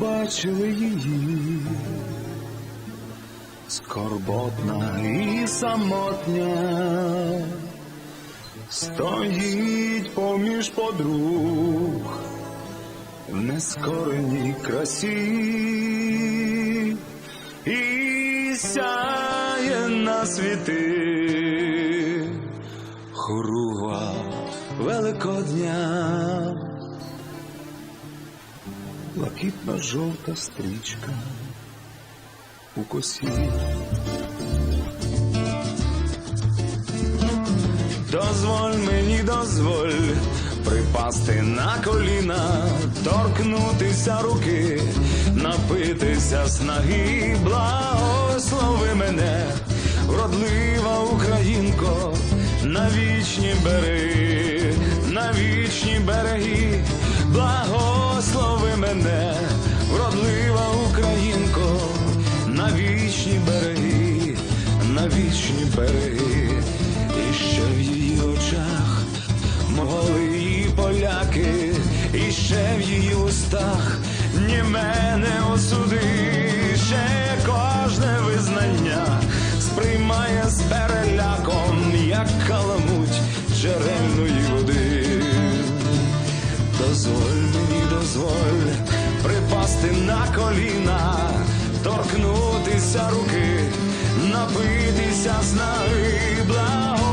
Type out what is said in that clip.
бачили її, скорботна і самотня, стоїть поміж подруг в нескореній красі. І сяє на світи. Хоругва Великодня. Блакитно жовта стрічка у косі. Дозволь мені, дозволь припасти на коліна, торкнутися руки, напитися снаги, благослови мене, вродлива українко, на вічні береги, на вічні береги, благослови мене, вродлива українко, на вічні береги, на вічні береги, і ще в її очах моли її поляки, і ще в її устах ні мене осуди, припасти на коліна, торкнутися руки, напитися снаги, благо